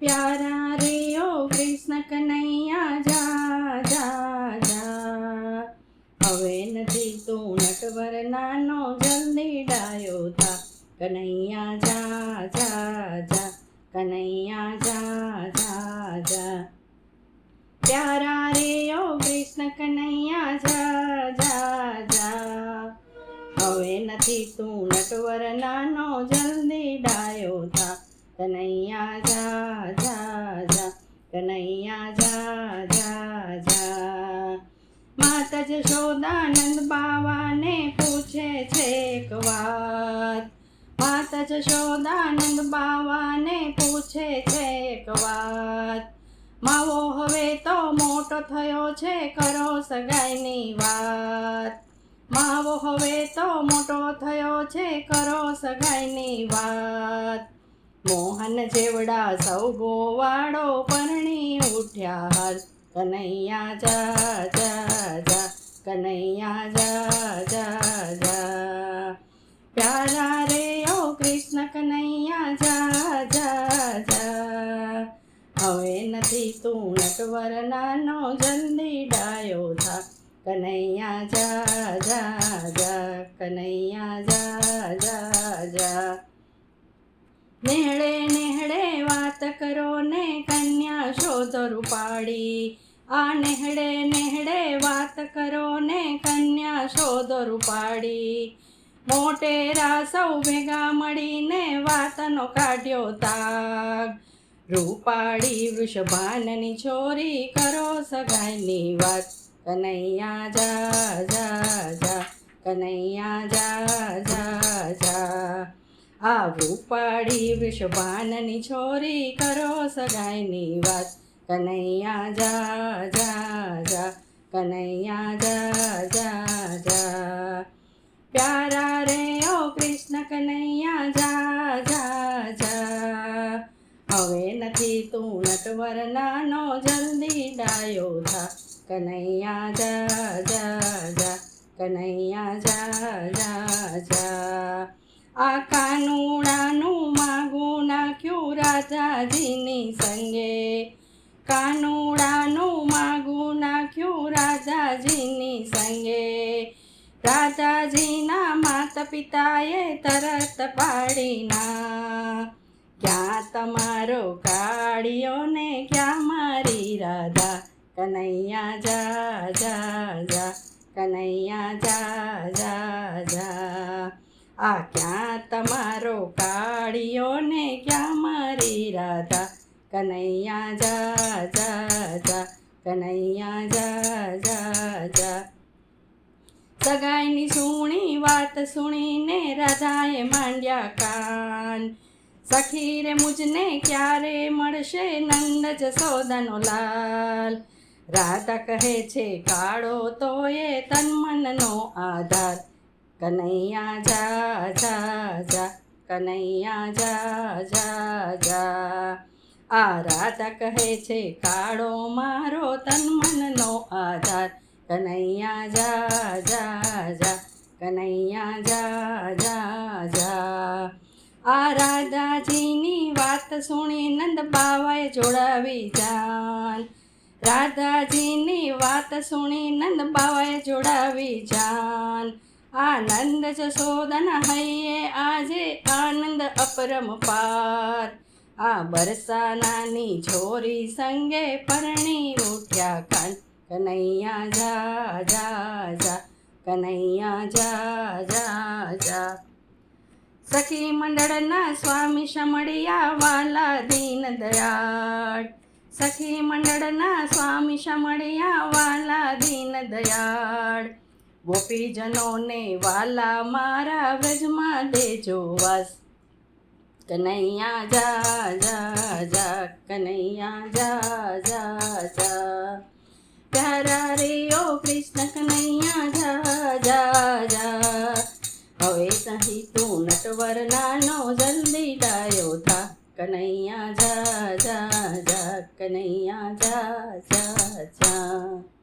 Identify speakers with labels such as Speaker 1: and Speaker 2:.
Speaker 1: પ્યારા રે ઓ કૃષ્ણ કનૈયા જા જા જા હવે નથી તું નટવર નાનો જલ્દી ડાયો થા કનૈયા જા જા જા કનૈયા જા જા જા પ્યારા રે ઓ કૃષ્ણ કનૈયા જા જા જા હવે નથી તું નટવર નાનો જલ્દી ડાયો થા કનૈયા જા જા જા કનૈયા જા જા જા માતા જશોદાનંદ બાવાને પૂછે છે એક વાત માતા જશોદાનંદ બાવાને પૂછે છે એક વાત માવો હવે તો મોટો થયો છે કરો સગાઈની વાત માવો હવે તો મોટો થયો છે કરો સગાઈની વાત મોહન જેવડા સૌ ગોવાળો પરણી ઉઠ્યા હર કનૈયા જા જા જા, કનૈયા જા જા જા. પ્યારા રે ઓ કૃષ્ણ કનૈયા જા જા જા. હવે નથી તું નટવર નાનો જલ્દી ડાયો થા. કનૈયા જા જા જા, કનૈયા જા જા જા. નેહળે નેહળે વાત કરો ને કન્યા શોધ રૂપાળી. આ નેહળે નેહળે વાત કરો ને કન્યા શોધ રૂપાળી. મોટેરા સૌ ભેગા મળીને વાતનો કાઢ્યો તાગ. રૂપાળી વૃષભાનની છોરી કરો સગાઈની વાત. કનૈયા જા જા જા, કનૈયા જા જા જા. આ રૂપાળી વૃષભાનની છોરી કરો સગાઈની વાત. કનૈયા, જા જા જા, કનૈયા, જા જા જા. પ્યારા રે ઓ કૃષ્ણ, કનૈયા, જા જા જા. હવે નથી તું નટવર નાનો જલ્દી ડાયો થા કનૈયા, જા જા જા, કનૈયા, જા જા જા. આ કાનુડાનું માગું નાખ્યું રાજાજીની સંગે. કાનુડાનું માગું નાખ્યું રાજાજીની સંગે. રાજાજીના માતા પિતાએ તરત પાડીના ક્યાં તમારો કાળિયો ને ક્યાં મારી રાધા? કનૈયા જા જા જા. કનૈયા જા જા જા. આ ક્યાં તમારો કાળિયો ને ક્યાં મારી રાધા? કનૈયા જા જા જા, કનૈયા જા જા જા. સગાઈની સુણી વાત સુણીને રાધાએ માંડ્યા કાન. સખી રે મુજને ક્યારે મળશે નંદ જસોદાનો લાલ? રાધા કહે છે, કાળો તો એ તન મનનો આધાર. કનૈયા જા જા જા, કનૈયા જા જા જા. આ રાધા કહે છે, કાળો મારો તન મનનો આધાર. કનૈયા જા જા જા, કનૈયા જા જા જા. આ રાધાજીની વાત સુણી નંદ બાવાએ જોડાવી જાન. રાધાજીની વાત સુણી નંદ બાવાએ જોડાવી જાન. આનંદ જશોદના હૈયે આજે આનંદ અપરમ પાર આ બરસાનાની છોરી સંગે પરણી ઉઠ્યા કાન કનૈયા જા જા જા કનૈયા જા જા જા સખી મંડળના સ્વામી શમળિયા વાલા દીન દયાળ સખી મંડળના સ્વામી શમળિયા વાલા દીન દયાળ ગોપીજનોને વાલા મારા વ્રજમાં દેજો વાસ. કનૈયા જા જા જા, કનૈયા જા જા જા. પ્યારા રે ઓ કૃષ્ણ, કનૈયા જા જા જા. હવે સહી તું નટવર નાનો જલ્દી ડાયો થા. કનૈયા જા જા જા, કનૈયા જા જા.